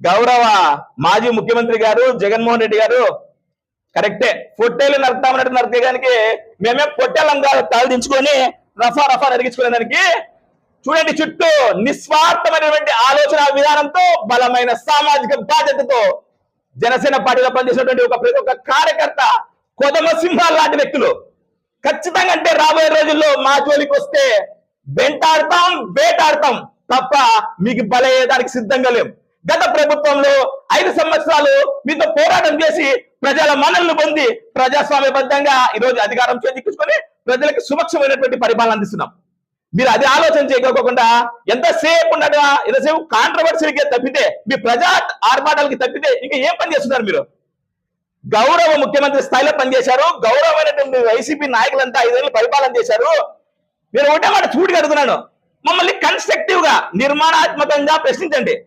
గౌరవ మాజీ ముఖ్యమంత్రి గారు జగన్మోహన్ రెడ్డి గారు కరెక్టే. పొట్టేలు నరుకుతామన్నట్టు నరికేయడానికి మేమే పొట్టేలంగా తలదించుకొని రఫా రఫా నరిగించుకునే దానికి చూడండి చుట్టూ నిస్వార్థమైనటువంటి ఆలోచన విధానంతో బలమైన సామాజిక బాధ్యతతో జనసేన పార్టీలో పనిచేసినటువంటి ఒక ప్రతి ఒక్క కార్యకర్త కొదమ సింహాలు లాంటి వ్యక్తులు. ఖచ్చితంగా అంటే రాబోయే రోజుల్లో మా జోలికి వస్తే వెంటాడతాం వేటాడతాం తప్ప మీకు బలయ్యేదానికి సిద్ధంగా లేవు గత ప్రభుత్వంలో ఐదు సంవత్సరాలు మీతో పోరాటం చేసి ప్రజల మనల్ని పొంది ప్రజాస్వామ్యబద్ధంగా ఈరోజు అధికారం చేజిక్కించుకొని ప్రజలకు సుమక్షమైనటువంటి పరిపాలన అందిస్తున్నాం. మీరు అది ఆలోచన చేయకోకుండా ఎంతసేపు ఉండగా ఎంతసేపు కాంట్రవర్సీలకే తప్పితే మీ ప్రజా ఆర్భాటాలకి తప్పితే ఇంకా ఏం పని చేస్తున్నారు మీరు? గౌరవ ముఖ్యమంత్రి స్థాయిలో పనిచేశారు. గౌరవమైనటువంటి వైసీపీ నాయకులంతా ఐదేళ్ళు పరిపాలన చేశారు. నేను ఒకటే మాట చూడు మమ్మల్ని కన్స్ట్రక్టివ్గా నిర్మాణాత్మకంగా ప్రశ్నించండి.